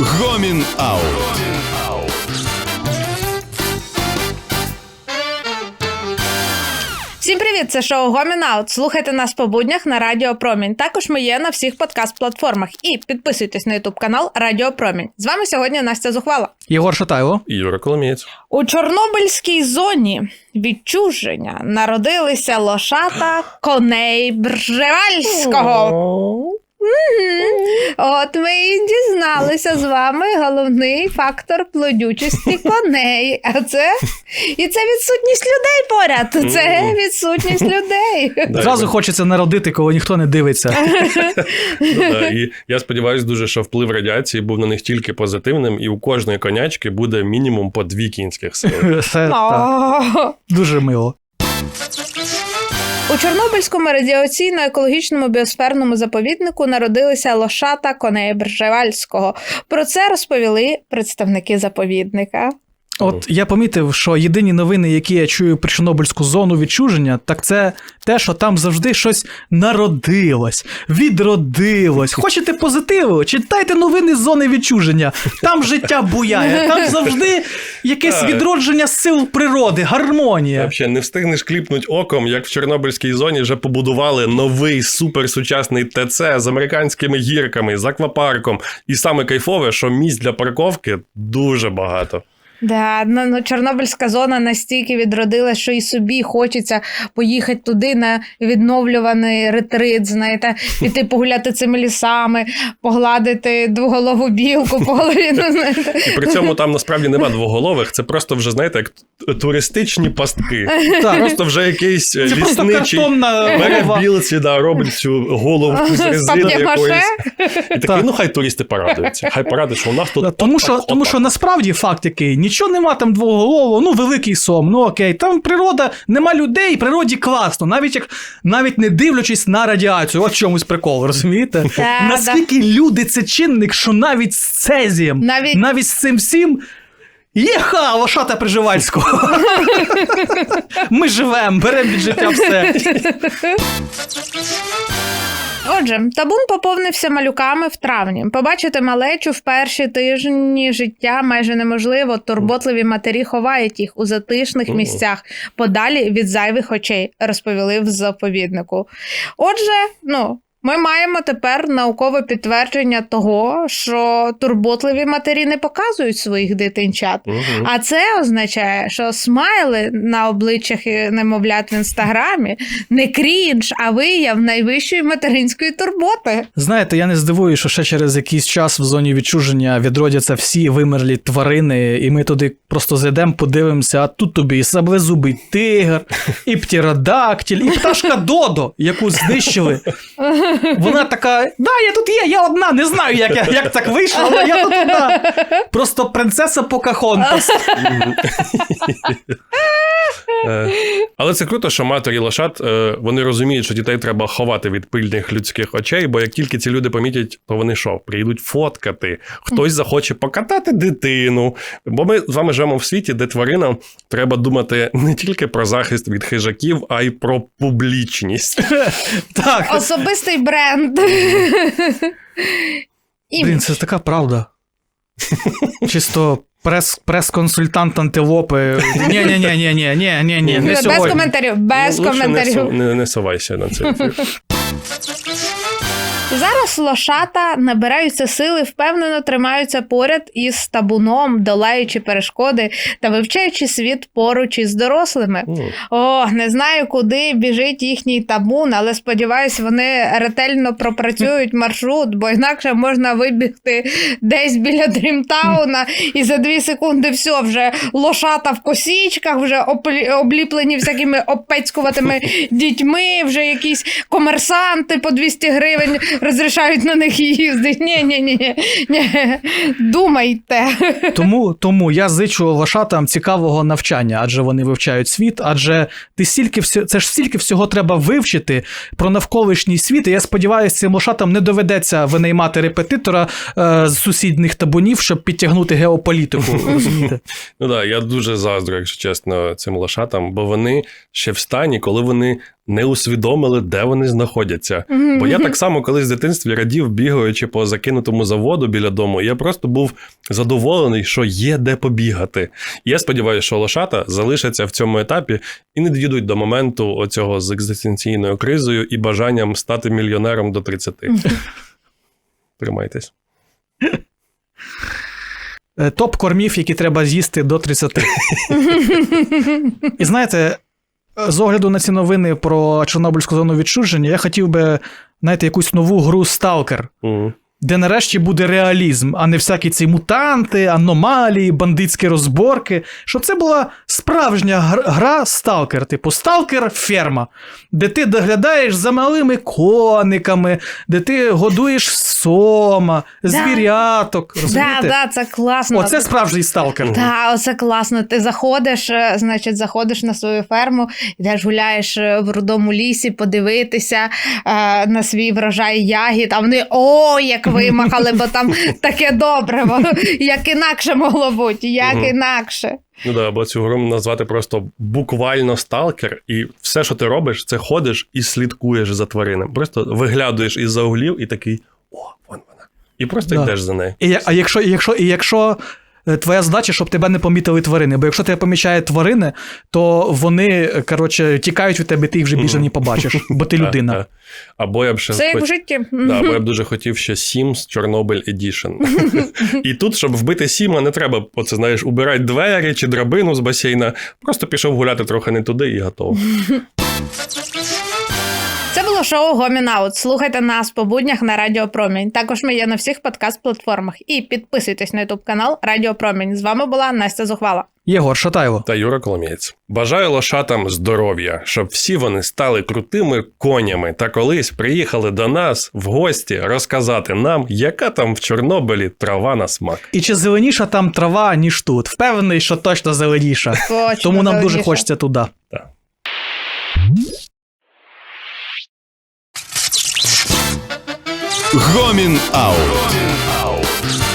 Гомін Аут. Всім привіт! Це шоу Гомін Аут. Слухайте нас по буднях на Радіо Промінь. Також ми є на всіх подкаст-платформах. І підписуйтесь на ютуб канал Радіо Промінь. З вами сьогодні Настя Зухвала. Єгор Шатайло. Юра Коломієць. У Чорнобильській зоні відчуження народилися лошата коней Бржевальського. От ми і дізналися з вами головний фактор плодючості коней. А це і це відсутність людей поряд. Це відсутність людей. Зразу хочеться народити, коли ніхто не дивиться. ну, і я сподіваюся дуже, що вплив радіації був на них тільки позитивним, і у кожної конячки буде мінімум по дві кінських сили. Дуже мило. У Чорнобильському радіаційно-екологічному біосферному заповіднику народилися лошата коней Бржевальського. Про це розповіли представники заповідника. От я помітив, що єдині новини, які я чую про Чорнобильську зону відчуження, так це те, що там завжди щось народилось, відродилось. Хочете позитиву? Читайте новини з зони відчуження. Там життя буяє, там завжди якесь відродження сил природи, гармонія. Взагалі, не встигнеш кліпнуть оком, як в Чорнобильській зоні вже побудували новий суперсучасний ТЦ з американськими гірками, з аквапарком. І саме кайфове, що місць для парковки дуже багато. Да, ну, ну, Чорнобильська зона настільки відродила, що і собі хочеться поїхати туди на відновлюваний ретрит, знаєте, піти погуляти цими лісами, погладити двоголову білку по голові. Ну, знаєте. І при цьому там насправді нема двоголових, це просто вже, знаєте, як туристичні пастки. Так, Просто вже якийсь е, це лісничий. картонна Бере білці, да, робить цю голову з резини якоїсь. І такий, Так. ну хай туристи порадуються. Хай порадують, що у нас тут. Тому отак, що, тому отак. що насправді факт який, нічого нема там двоголового, ну великий сом, ну окей, там природа, нема людей, природі класно, навіть як навіть не дивлячись на радіацію. От в чомусь прикол, розумієте? Наскільки люди це чинник, що навіть з цезієм, Навіть- навіть з цим всім. Єха, лошата Приживальського. Ми живемо, беремо від життя все. Отже, табун поповнився малюками в травні. Побачити малечу в перші тижні життя майже неможливо. Турботливі матері ховають їх у затишних місцях, подалі від зайвих очей, розповіли в заповіднику. Отже, ну. Ми маємо тепер наукове підтвердження того, що турботливі матері не показують своїх дитинчат. Мгм. А це означає, що смайли на обличчях немовлят в інстаграмі не крінж, а вияв найвищої материнської турботи. Знаєте, я не здивуюся, що ще через якийсь час в зоні відчуження відродяться всі вимерлі тварини, і ми туди просто зайдемо, подивимося, а тут тобі і саблезубий тигр, і птеродактиль, і пташка Додо, яку знищили. Вона така: да, я тут є, я одна, не знаю, як, я- як так вийшло, але я тут одна. Просто принцеса Покахонтас. Е, Але це круто, що матері лошад е, вони розуміють, що дітей треба ховати від пильних людських очей, бо як тільки ці люди помітять, то вони що, прийдуть фоткати, хтось захоче покатати дитину. Бо ми з вами живемо в світі, де тваринам треба думати не тільки про захист від хижаків, а й про публічність. Так. Особистий бренд. Блін, це така правда. Чисто прес, прес-консультант антилопи. Ні, ні, ні, ні, ні, ні, ні, ні, не без сьогодні. коментарів, без Ну, коментарів. Су- не, не совайся на це. Зараз лошата набираються сили, впевнено тримаються поряд із табуном, долаючи перешкоди та вивчаючи світ поруч із дорослими. О, не знаю, куди біжить їхній табун, але сподіваюсь, вони ретельно пропрацюють маршрут, бо інакше можна вибігти десь біля Дрімтауна, і за дві секунди все, вже лошата в косічках, вже обліплені всякими опецькуватими дітьми, вже якісь комерсанти по 200 гривень розрішають на них їздити. Ні, ні, ні, ні. Думайте. Тому, тому я зичу лошатам цікавого навчання, адже вони вивчають світ, адже ти стільки всього, це ж стільки всього треба вивчити про навколишній світ. І я сподіваюся, цим лошатам не доведеться винаймати репетитора е, з сусідніх табунів, щоб підтягнути геополітику. Розумієте? Ну так, я дуже заздрю, якщо чесно, цим лошатам, бо вони ще в стані, коли вони не усвідомили, де вони знаходяться. Бо я так само колись в дитинстві радів, бігаючи по закинутому заводу біля дому. і Я просто був задоволений, що є де побігати. І я сподіваюся, що лошата залишаться в цьому етапі і не дійдуть до моменту оцього з екзистенційною кризою і бажанням стати мільйонером до 30. Тримайтесь. Е, Топ кормів, які треба з'їсти до 30. І знаєте, з огляду на ці новини про Чорнобильську зону відчуження, я хотів би, знаєте, якусь нову гру Сталкер, Мгм. Де нарешті буде реалізм, а не всякі ці мутанти, аномалії, бандитські розборки. Щоб це була справжня гра Сталкер, типу Сталкер ферма, де ти доглядаєш за малими кониками, де ти годуєш сома, звіряток. Да, Розумієте? да, це класно. Оце справжній сталкер. Та, оце класно. Ти заходиш, е, значить, заходиш на свою ферму, йдеш гуляєш е, в рудому лісі, подивитися е, на свій врожай ягід, а вони о, як вимахали, бо там таке добре, як інакше могло бути, як угу. інакше. Ну да, або цю гру назвати просто буквально сталкер, і все, що ти робиш, це ходиш і слідкуєш за тваринами. Просто виглядуєш із-за углів і такий: о, вон вона. І просто Да. йдеш за нею. І, а якщо, якщо, і якщо твоя задача, щоб тебе не помітили тварини, бо якщо тебе помічають тварини, то вони, е, коротше, тікають від тебе, ти їх вже більше не побачиш, бо ти людина. Та, та. Або я б ще Все як в житті. Да, або я б дуже хотів ще Sims Chornobyl Edition. і тут, щоб вбити Сіма, не треба, оце знаєш, убирати двері чи драбину з басейна. Просто пішов гуляти трохи не туди і готово. Було шоу Гомін Аут. Слухайте нас по буднях на Радіо Промінь. Також ми є на всіх подкаст-платформах. І підписуйтесь на ютуб канал Радіо Промінь. З вами була Настя Зухвала. Єгор Шатайло. Та Юра Коломієць. Бажаю лошатам здоров'я, щоб всі вони стали крутими конями та колись приїхали до нас в гості розказати нам, яка там в Чорнобилі трава на смак. І чи зеленіша там трава, ніж тут? Впевнений, що точно зеленіша. Точно, Тому нам дуже хочеться туди. Гомін Аут.